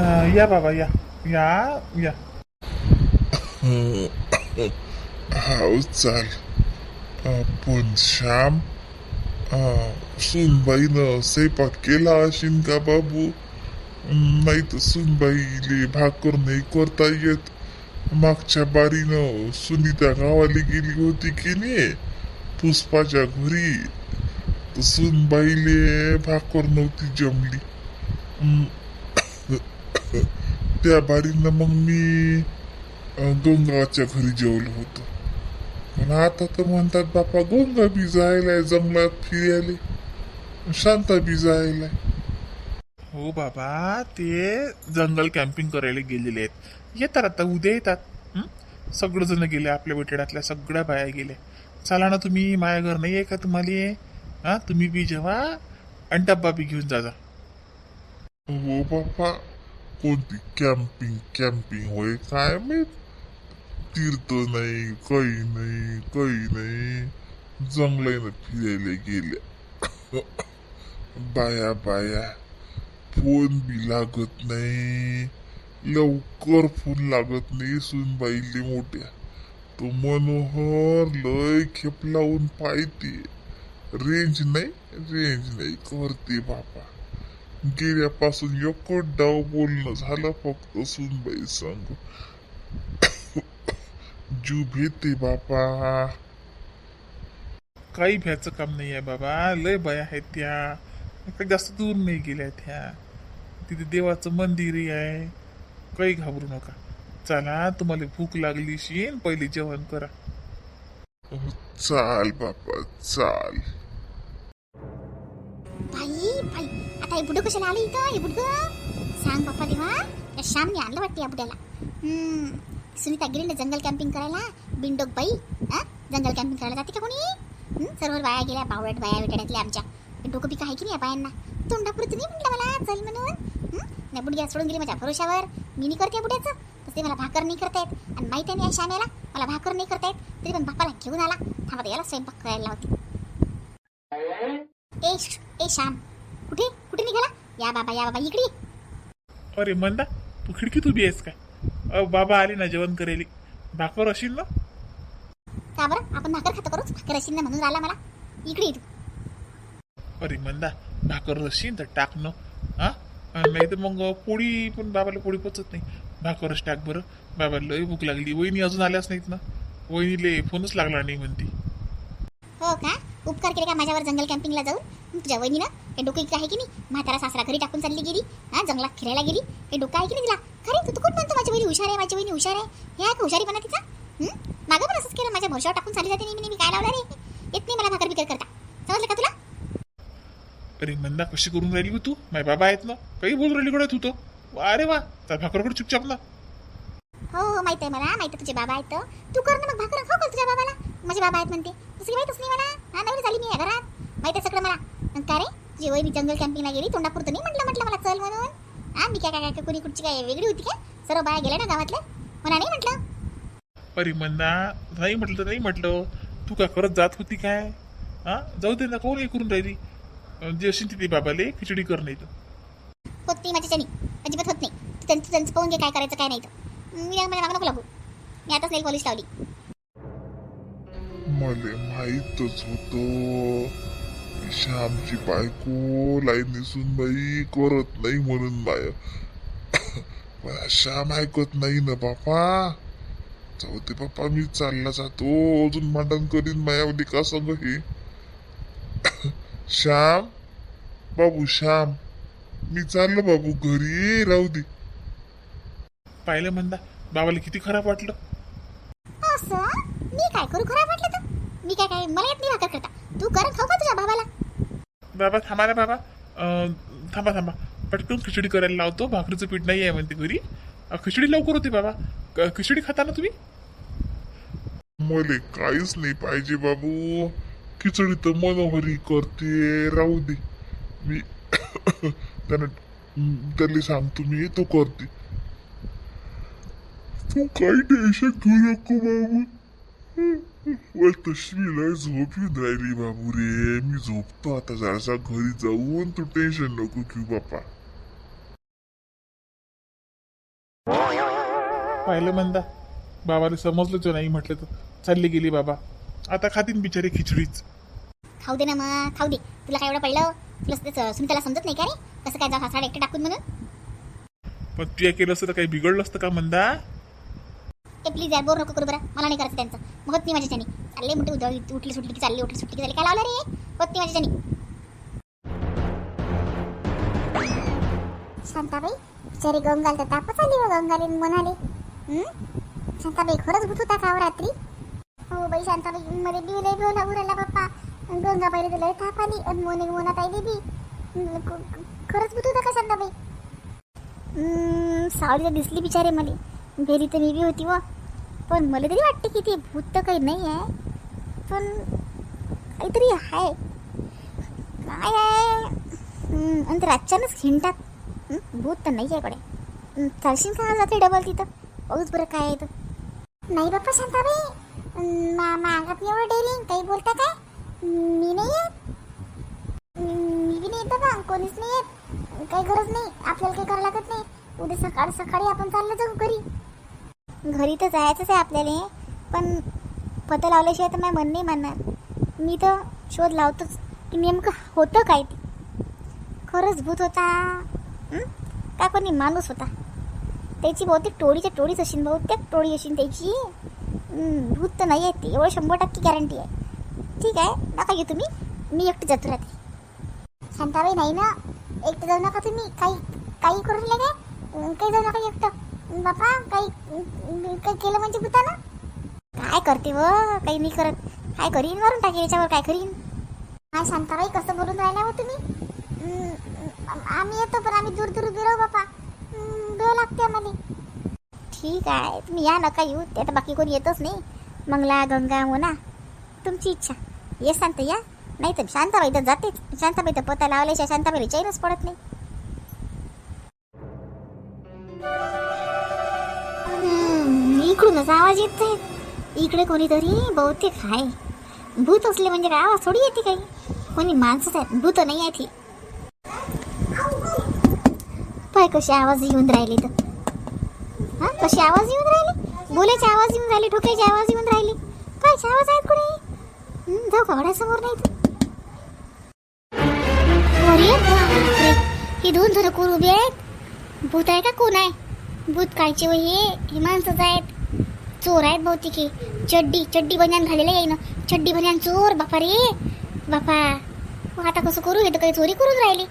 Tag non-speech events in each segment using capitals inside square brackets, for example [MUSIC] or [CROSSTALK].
अं, या बाबा या या या हाव चाल पण श्याम अं, सुनबाईनं स्वयंपाक केला असेल का बाबू नाही तर सुनबाईले भाकर नाही करता येत मागच्या बारीनं सुनीता गावाला गेली होती की नाही पुष्पाच्या घरी तर सुनबाईले भाकर नव्हती जमली त्या बारीनं मग मी गंगाच्या घरी जेवलो होतो. पण आता तर म्हणतात बापा गंगा बी जायलाय जंगलात फिरायले. शांता बी जायलाय. हो बाबा ते जंगल कॅम्पिंग करायला गेलेले आहेत. येतात आता उद्या येतात? सगळेजण गेले आपल्या विटेडातल्या सगळ्या बाया गेले चला ना तुम्ही माझ्या घर नाही आहे का तुम्हाला? हा तुम्ही बी जेव्हा आणि डब्बा बी घेऊन जा जा. हो बापा. कोणती कॅम्पिंग कॅम्पिंग होय काय मी तीर्थ नाही काही नाही काही नाही. जंगलानं फिरायला गेल्या. बाया बाया. फोन बी लागत नाही. लवकर फोन लागत नाही सुनबाईले मोठ्या. तो मनोहर लय खेप लावून पाहते. रेंज नाही रेंज नाही. करते बापा गेल्यापासून एकच डाव बोलणं झालं फक्त सुनबाई सांग. जीव भेटे बापा काही भ्याचं काम नाही आहे बाबा. लय बाया आहेत त्या. काही जास्त दूर नाही गेल्या त्या. तिथे देवाचं मंदिरही आहे. काही घाबरू नका. चला तुम्हाला भूक लागली शीन पहिले जेवण करा. चाल बापा चाल. हे बुडं कशाला आलं इथं? हे बुडगं? सांग पप्पा तेव्हा या श्यामने आणलं वाटते या बुड्याला. सुनीता गेली ना जंगल कॅम्पिंग करायला. बिंडोक बाई. हा जंगल कॅम्पिंग करायला जाते का कोणी? सर्व बाया गेल्या बावळट बाया विटाड्यातल्या आमच्या. हे डोकं बिका आहे की नाही या बायांना? तोंडापुरतं नाही म्हटलं मला? चल म्हणून. हम्म, नाही बुडग्या सोडून गेली माझ्या भरोशावर मी नाही करते या बुड्याचं. तसे मला भाकर नाही करता येत. आणि माहिती आहे ना या श्यामेला मला भाकर नाही करता येत. तरी पण बापाला घेऊन आला. थांबा याला स्वयंपाक करायला होती ए श- ए श्याम. कुठे? कुठे निघाला? या बाबा या बाबा इकडे. अरे मंदा तू खिडकीत उभी आहेस काय? अ बाबा आले ना जेवण करेली. भाकर असेल ना? का बरं? आपण भाकर खातो करूच भाकर असेल ना म्हणून राहिला मला. इकडे ये तू. अरे मंदा भाकर असेल तर टाक न. हा? नाही तर मग पोळी पण बाबाला पोळी पचत नाही. भाकरच टाक बरं. बाबाला लय भूक लागली. वहिनी अजून आल्याच नाहीत ना. वहिनीले फोनच लागला नाही म्हणते. हो का? उपकार केले का माझ्यावर जंगल कॅम्पिंगला जाऊन? हं, तुझ्या वहिनीनं हे डोकं इकडे आहे की नाही? म्हातारा सासरा घरी टाकून चालली गेली. हा जंगलात फिरायला गेली. हे डोकं आहे की नाही तिला? खरे तू तू कोण म्हणतो माझी वहिनी हुशार आहे माझी वहिनी हुशार आहे? हे आहे का हुशारीपणा तिचा? मागं पण असंच केलं माझ्या भरशावर टाकून चालली जाते नेहमी नेहमी. काय लावला रे? येत नाही मला भाकर बिकर करता. समजलं का तुला? अरे मंदा कशी करून राहिली तू? माझे बाबा आहेत ना. काही बोलून राहिली कडे तू तो अरे वा. त्या भाकरकडे चुपचाप ना. हो हो माहीत आहे मला माहीत आहे तुझे बाबा आहेत. तू कर ना मग भाकर खाऊ का तुझ्या बाबाला? माझे बाबा आहेत म्हणते. तसं माहितच नाही मला हा नवीन झाली मी या घरात. माहीत आहे सगळं मला. का रे? वय मी जंगल कॅम्पिंगला गेली तोंडापुरतं नाही म्हटलं म्हटलं मला चल म्हणून. हा मी काय काय काय कुणी कुठची काय वेगळी होती काय? सर्व बाया गेल्या ना गावातल्या मला नाही म्हटलं. अरे मंदा नाही म्हटलं तर नाही म्हटलं. तू काय करत जात होती काय? हा जाऊ दे ना कोण हे करून राहिली? जे असेल तिथे बाबाले खिचडी कर नाही तर होत नाही माझ्याच्यानी अजिबात होत नाही. तू त्यांचं त्यांचं पाहून घे काय करायचं काय नाही तर. मी माझ्या मागं नको लागू मी आताच नेल पॉलिश लावली. मला माहीतच होतो. श्यामची बायको लाईन बाई करत नाही म्हणून बाय. मला श्याम ऐकत नाही ना बापा. जाऊ दे बापा मी चालला जातो. अजून मांडण करीन मायावली का सांग हे. श्याम बाबू श्याम. मी चाललो बाबू घरी राहू दे. पाहिलं म्हणता बाबाला किती खराब वाटलं? असं? मी काय करू खराब वाटलं तर? मी काय काय मला येत नाही भाकर करता. तू कर खाऊ का तुझ्या बाबाला. बाबा थांबा ना बाबा. अं, थांबा थांबा. पटकन खिचडी करायला लावतो. भाकरीचं पीठ नाही आहे म्हणते घरी. अं, खिचडी लवकर होते बाबा. क- खिचडी खाता ना तुम्ही? मले काहीच नाही पाहिजे बाबू. खिचडी तर मनोहरी करते. राहू दे. मी [COUGHS] त्यानं त्याला सांगतो मी तो करते. काही टेन्शन घेऊ नको बाबू मला तशी लय झोप येऊन राहिली बाबू रे मी झोपतो आता जरासा घरी जाऊन तू टेन्शन नको घेऊ बापा पाहिलं म्हणता बाबाला समजलंच नाही म्हटलं तर चालली गेली बाबा. आता खातीन बिचारे खिचडीच. खाऊ दे ना मग खाऊ दे. तुला काय एवढं पडलं? तुला स- सुनीताला समजत नाही का रे? कसं काय जा साडे एकटे टाकून म्हणून? पण तू केलं असतं तर काही बिघडलं असतं का म्हणता ते प्लीज यार बोर नको करू बरं. मला नाही करायचं त्यांचं. मग होत नाही माझ्याच्यानी चालले म्हणते उद्या उठली सुटली की चालली उठली सुटली की झाली. काय लावलं रे? होत नाही माझ्याच्यानी शांताबाई बिचारी गंगाल तर तापच आली हो, व गंगाली म्हणाले. शांताबाई खरंच भूत होता का हो रात्री? हो बाई शांताबाई मध्ये बी लय भेव लागू राहिला बाप्पा गंगाबाईला तर लय ताप आली. आणि मोने मोनात आली बी खरंच भूत होता का शांताबाई? हं, सावली तर दिसली बिचारे मला घरी तर मी बी होती व पण मला तरी वाटते की ते भूत तर काही नाही आहे. पण काहीतरी आहे. काय आहे? आणि ते रातच्यानंच हिंडतात. भूत तर नाही आहे कडे चालशील का जाते डबल तिथं. पाऊस बरं काय आहे तर नाही बाप्पा शांताबाई. अं, मा मागात एवढं डेअरिंग काही बोलता काय? मी नाही येत. मी बी नाही येत बाबा कोणीच नाही येत. काही गरज नाही. आपल्याला काही करावं लागत नाही. उद्या सकाळ सकाळी आपण चाललं जाऊ घरी. घरी तर जायचंच आहे आपल्याला. पण पतं लावल्याशिवाय तर माझ्या मन नाही मानणार. मी तर शोध लावतोच की नेमकं होतं काय ते. खरंच भूत होता. का कोणी माणूस होता? त्याची बहुतेक टोळीच्या टोळीच असेल बहुतेक टोळी असेल त्याची. भूत तर नाही आहे ती. एवढं शंभर टक्के गॅरंटी आहे. ठीक आहे नका घेऊ तुम्ही. मी एकटी जातो राहते शांताबाई नाही ना? एकटं जाऊ नका तुम्ही. काही काही करू काय? काही जाऊ नका एकटं. बापा काही काही केलं म्हणजे भूतानं? काय करते व? काही नाही करत. काय करीन मारून टाकेल याच्यावर? काय करीन? हा शांताबाई कसं बोलून राहिला हो तुम्ही? आम्ही येतो पण आम्ही दूर दूर गेलो राहू बापा. भेव लागते आम्हाला. ठीक आहे तुम्ही या नका येऊ ते तर बाकी कोणी येतच नाही. मंगला गंगा मोना तुमची इच्छा. ये शांत या. नाही तर शांताबाई तर जातेच. शांताबाई तर पता लावल्याशिवाय शांताबाई चैनच पडत नाही. कसा आवाज येत आहे इकडे कोणीतरी बहुतेक आहे. भूत असले म्हणजे काय? आवाज थोडी येते काही. कोणी माणसंच आहेत. भूत नाही आहेत पाय कसे आवाज येऊन राहिले तर. हा? कसे आवाज येऊन राहिले? बोलायचे आवाज येऊन राहिले ठोक्याचे आवाज येऊन राहिले. कायचे आवाज आहेत कुठे जाऊ का नाही तर. हे दोन थोडं कोण उभे आहेत? भूत आहे का कोण आहे? भूत कायचे हे हे माणसंच आहेत. चोर आहेत बहुतेक. हे चड्डी चड्डी बन्यान घालेलं आहे ना. चड्डी बन्यान चोर बापा रे. बापा मग आता कसं करू? हे तर काही चोरी करून राहिली.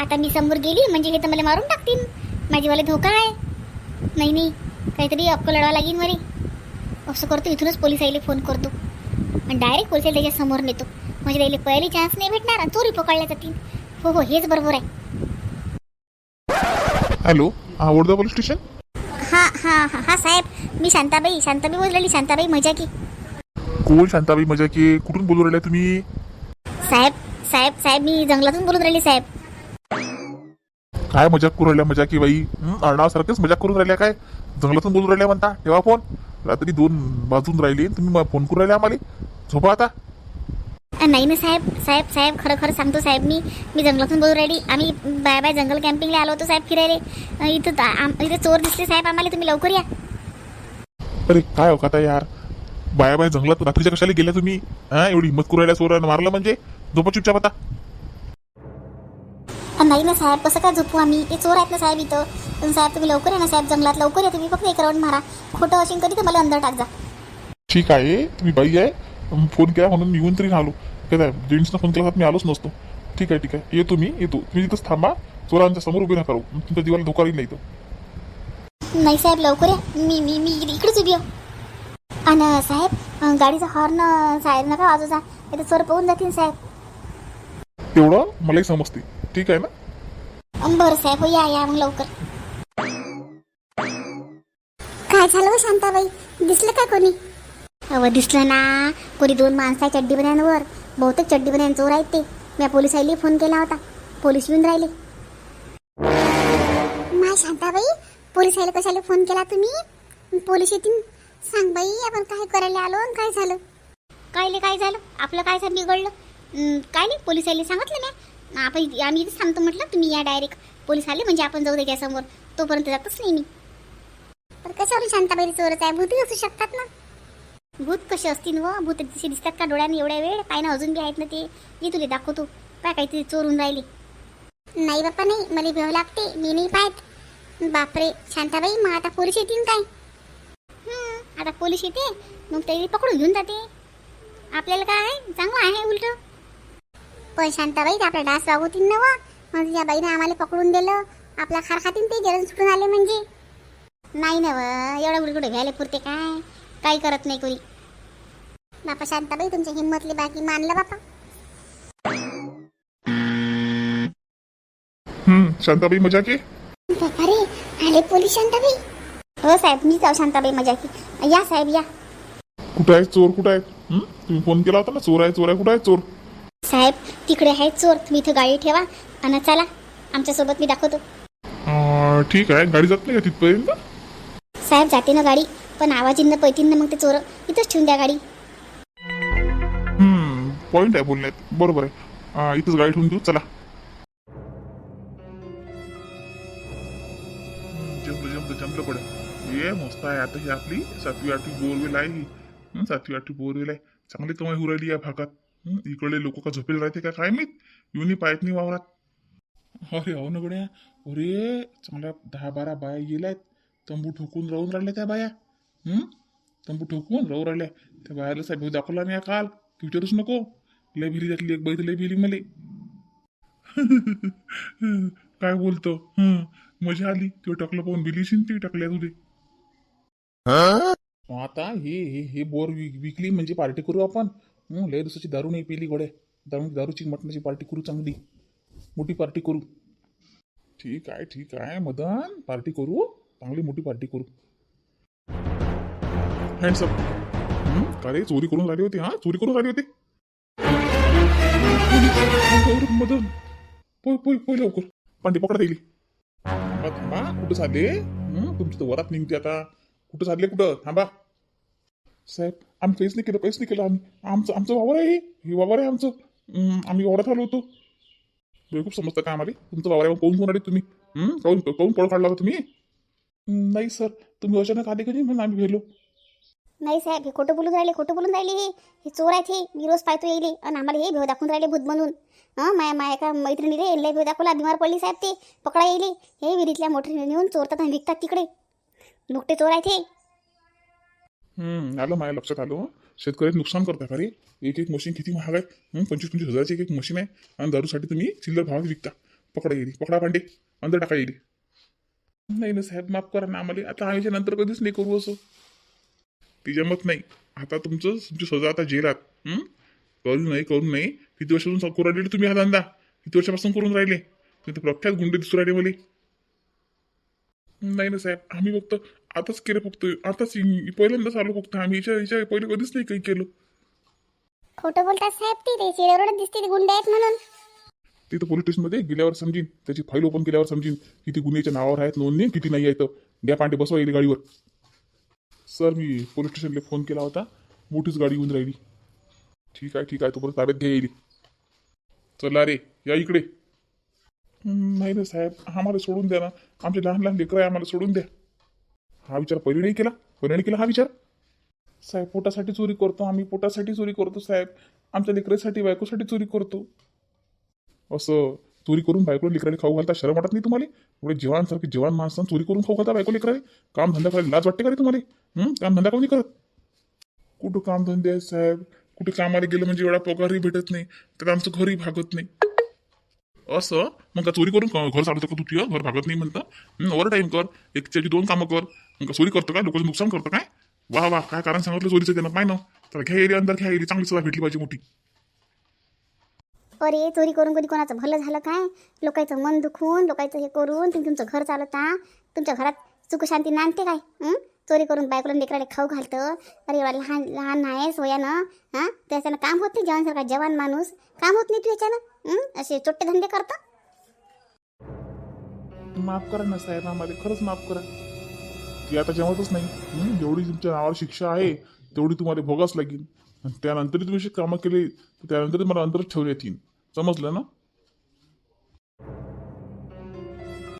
आता मी समोर गेली म्हणजे हे तर मला मारून टाकतील. माझीवाले धोका आहे. नाही नाही. काहीतरी अक्क लढवा लागेल मरे असं करतो इथूनच पोलीस आईले फोन करतो. आणि डायरेक्ट पोलीस त्याच्यासमोर नेतो. म्हणजे त्याला पहिली चान्स नाही भेटणार आणि चोरी पकडल्या जातील. हो हो हेच बरोबर आहे. हॅलो हा पोलीस स्टेशन हा हा साहेब मी शांताबाई शांताबाई बोललेली शांताबाई मजा की. कोण शांताबाई मजा की? कुठून बोलू राहिल्या तुम्ही? साहेब साहेब साहेब मी जंगलातून बोलून राहिली साहेब. काय मजाक करू राहिल्या मजा की बाई? आडनावासारखंच मजाक करून राहिल्या काय? जंगलातून बोलू राहिल्या म्हणता तेव्हा फोन रात्री दोन वाजून राहिली तुम्ही फोन करून राहिले आम्हाला. झोपा आता. नाही ना साहेब. साहेब साहेब खरं खरं सांगतो साहेब मी मी जंगलातून बोलून राहिली आम्ही बाय बाय जंगल कॅम्पिंगला आलो होतो साहेब फिरायला. इथं आम- इथं चोर दिसले साहेब आम्हाला. तुम्ही लवकर या. अरे काय हो आता यार? बाया बाया जंगलात रात्रीच्या कशाला गेल्या तुम्ही? हा एवढी हिंमत करू राहिल्या चोरानं मारलं म्हणजे? झोपा चुपचाप आता. नाही ना साहेब कसं काय झोपू आम्ही? ते चोर आहेत ना साहेब इथं. पण साहेब तुम्ही लवकर या ना साहेब. जंगलात लवकर या. तुम्ही फक्त एक राऊंड मारा. खोटं असेल कधी तर मला अंदर टाक जा. ठीक आहे तुम्ही बाई आहे. फोन केला म्हणून मी येऊन राहिलो काय जेंट्सनं फोन केला मी आलोच नसतो. ठीक आहे ठीक आहे. येतो मी येतो तुम्ही तिथंच थांबा. चोरांच्या समोर उभे नका तुमच्या जीवाला धोका येईल नाही तर नाही साहेब लवकर या. मी मी मी इकडेच उभी आहे. आणि साहेब गाडीचा हॉर्न साहेब नका वाजवचा इथं चोर पाहून जातील साहेब. तेवढं मलाही समजते. ठीक आहे ना? बरं साहेब. हो या या मग लवकर. काय झालं हो शांताबाई? दिसलं का कोणी? अव दिसलं ना. कोणी दोन माणसं आहे चड्डी बनांवर बहुतेक चड्डी बनान चोर आहेत ते. मी पोलीस आईला फोन केला होता. पोलीस येऊन राहिले. माय शांताबाई पोलीस आईला कशाला फोन केला तुम्ही? पोलीस येतील. सांग बाई आपण काय करायला आलो आणि काय झालं? कायले काय झालं? आपलं काय झालं बिघडलं? काय नाही पोलीस आईला सांगितलं ना? आपण आम्ही इथे थांबतो म्हटलं तुम्ही या डायरेक्ट पोलीस आले म्हणजे आपण जाऊ दे समोर तोपर्यंत जातच नाही मी. पण कशावरून शांताबाई चोरच आहे भूतही असू शकतात ना? भूत कसे असतील व? भूत तसे दिसतात का डोळ्याने? एवढ्या वेळ पाय ना अजून बी आहेत ना ते. ये तुले दाखवतो. काय काहीतरी चोरून राहिले. नाही बाप्पा नाही. मला भेव लागते. मी नाही पाहत. बापरे. शांताबाई मग आता पोलीस येतील काय? हं, आता पोलीस येते. मग ते पकडून घेऊन जाते. आपल्याला काय आहे? चांगलं आहे उलट. पण शांताबाई ते आपला डास वागवतील ना व? म्हणजे या बाईने आम्हाला पकडून दिलं. आपला खार खातील ते जरण सुटून आले म्हणजे. नाही ना व. एवढं उलगडं घ्यायला पुरते काय? काही करत नाही कोणी. बापा शांताबाई तुमच्या हिंमतली बाकी मानलं बापा. हम्म शांताबाई मजा की? बापा रे आले पोलीस शांताबाई. हो साहेब मी जाऊ शांताबाई मजा की या साहेब या. कुठं आहे चोर कुठं आहे? हं? तुम्ही फोन केला होता ना? चोर आहे चोर आहे कुठं आहे चोर? साहेब तिकडे आहे चोर. तुम्ही इथं गाडी ठेवा आणि चला. आमच्यासोबत मी दाखवतो. अं, ठीक आहे. गाडी जात नाही का तिथपर्यंत? साहेब जाते ना गाडी. पण आवाज पैतींना ना मग ते चोर इथंच ठेवून द्या गाडी. हम्म पॉइंट आहे बोलण्यात. बरोबर आहे. इथंच गाडी ठेवून देऊ. चला. जमलं जमलं जमलं पडे ये मस्त आहे. आता ही आपली सातवी आठवी बोरवेल आहे ही. सातवी आठवी बोरवेल आहे. चांगली कमाई होऊ राहिली या भागात. इकडले लोक का झोपेल राहते का काय मी युनी पाहत नाही वावरात. अरे हो ना गड्या अरे चांगल्या दहा बारा बाया गेल्यात. तंबू ठोकून राहून राहिल्या त्या बाया. हं? तंबू ठोकून राहू राहिल्या. त्या बायाला साहेब दाखवला मी काल. विचारूच नको. लय भिली त्यातली एक तर लय भिली मले. [LAUGHS] काय बोलतो? हं? मजा आली. तो टाकलं पाहून भिलीशीन ती टाकल्या तुझे आता हे हे हे बोर विक- विकली म्हणजे पार्टी करू आपण. लय दिवसाची दारू नाही पिली गोड्या. दारू दारूची मटणाची पार्टी करू चांगली. मोठी पार्टी करू. ठीक आहे ठीक आहे मदन. पार्टी करू. चांगली मोठी पार्टी करू. हँडसअप का रे? चोरी करून राहिली होती हा? चोरी करून राहिली होती? मदन. पोय पोय पोय लवकर. पांडे पकडता येईल थांबा थांबा. कुठं चालले तुमचं तुमची तर वरात निघते आता. कुठं चालले कुठं? थांबा. साहेब आम्ही काहीच नाही केलं काहीच नाही केलं आम्ही. आमचं आमचं वावर आहे हे. वावर आहे आमचं. आम्ही वावरात आलो होतो. खूप समजतं का आम्हाला तुमचं वावर आहे कोण कोण आले तुम्ही. काऊन काऊन पळ काढला होता तुम्ही. नाही सर. तुम्ही अचानक आले का नाही म्हणून आम्ही भेलो नाही साहेब हे खोटं बोलून राहिले खोटं बोलून राहिले हे. हे चोर आहेत हे. मी रोज पाहतो येईल आणि आम्हाला हे भेव दाखवून राहिले भूत म्हणून. हां माया माया एका मैत्रिणीले लय भेव दाखवला. बिमार पडली साहेब ते. पकडा येईल हे. विहिरीतल्या मोटरीने नेऊन चोरतात आणि विकतात तिकडे. नुकटे चोर आहेत हे. हम्म आलं माझ्या लक्षात आलं शेतकऱ्यात नुकसान करता का रे एक एक मशीन किती महाग आहे पंचवीस पंचवीस हजाराची एक एक मशीन आहे. आणि दारूसाठी तुम्ही चिल्लर भावात विकता. पकडा येईल. पकडा पांडे अंदर टाका येईल. नाही ना साहेब माफ करा ना आम्हाला. आता आयुष्या नंतर कधीच नाही करू असं. ती जमत नाही. आता तुमचं तुमची सजा आता जेलात? करू नाही करू नाही. किती वर्षापासून करू राहिले तुम्ही हा धंदा? किती वर्षापासून करून राहिले? तुम्ही तर प्रख्यात गुंडे दिसू राहिले मला. नाही ना साहेब आम्ही फक्त आताच केलं फक्त. आताच पहिल्यांदाच आलो फक्त. आम्ही याच्या याच्या पहिले कधीच नाही काही केलं. खोटं बोलतात साहेब ते. चेहऱ्यावरच दिसते गुंड आहेत म्हणून. तिथं पोलीस स्टेशनमध्ये गेल्यावर समजीन. त्याची फाईल ओपन केल्यावर समजीन. किती गुन्ह्याच्या नावावर आहेत नोंदणी किती नाही आहेत द्या पांडे बसवा येईल गाडीवर. सर मी पोलीस स्टेशनला फोन केला होता. मोठीच गाडी येऊन राहिली. ठीक आहे ठीक आहे. तोपर्यंत ताब्यात घ्या येईल चला रे या इकडे. नाही ना साहेब आम्हाला सोडून द्या ना. आमचे लहान लहान लेकरं आहे आम्हाला सोडून द्या. हा विचार पहिले नाही केला. पहिले नाही केला हा विचार? साहेब पोटासाठी चोरी करतो आम्ही. पोटासाठी चोरी करतो साहेब. आमच्या लेकरासाठी बायकोसाठी चोरी करतो. असं चोरी करून बायको लेकराने खाऊ घालता? शरम वाटत नाही तुम्हाला? एवढे जवानसारखे जवान माणसांना चोरी करून खाऊ घालता बायको लेकराने? काम धंदा करायला लाज वाटते का रे तुम्हाला? काम धंदा कोणी करत? कुठं काम धंदे आहे साहेब? कुठे कामाला गेलं म्हणजे एवढा पगारही भेटत नाही. तर आमचं घरही भागत नाही. असं? मग का चोरी करून घर चालवतो का तू तुझं? घर भागत नाही म्हणतं? ओव्हर टाईम कर. एक त्याची दोन कामं कर. मग चोरी करतो काय? लोकांचं नुकसान करतो काय? वा वा. काय कारण सांगितलं चोरीचं त्यांना? पाय ना. तर घ्या एरिया अंदर घ्या एरिया. चांगली सजा भेटली पाहिजे मोठी. अरे चोरी करून कधी कोणाचं भलं झालं काय? लोकांचं मन दुखून लोकांचं हे करून तुम्ही तुमचं घर चालवता. तुमच्या घरात सुखशांती नांदते काय? चोरी करून बायकोला लेकराला खाऊ घालतं. अरे वा लहान लहान आहे सोयानं हां? त्याच्यानं काम होत नाही जवानसारखा जवान माणूस. काम होत नाही तू याच्यानं? असे चोट्टे धंदे करता? माफ करा ना साहेब आम्हाला खरंच माफ करा. ती आता जमतच नाही. जेवढी तुमच्या नावावर शिक्षा आहे तेवढी तुम्हाला भोगाच लागेल. त्यानंतरही तुम्ही कामं केली त्यानंतर मला अंतरच ठेवले येतील Så Madeleine, da?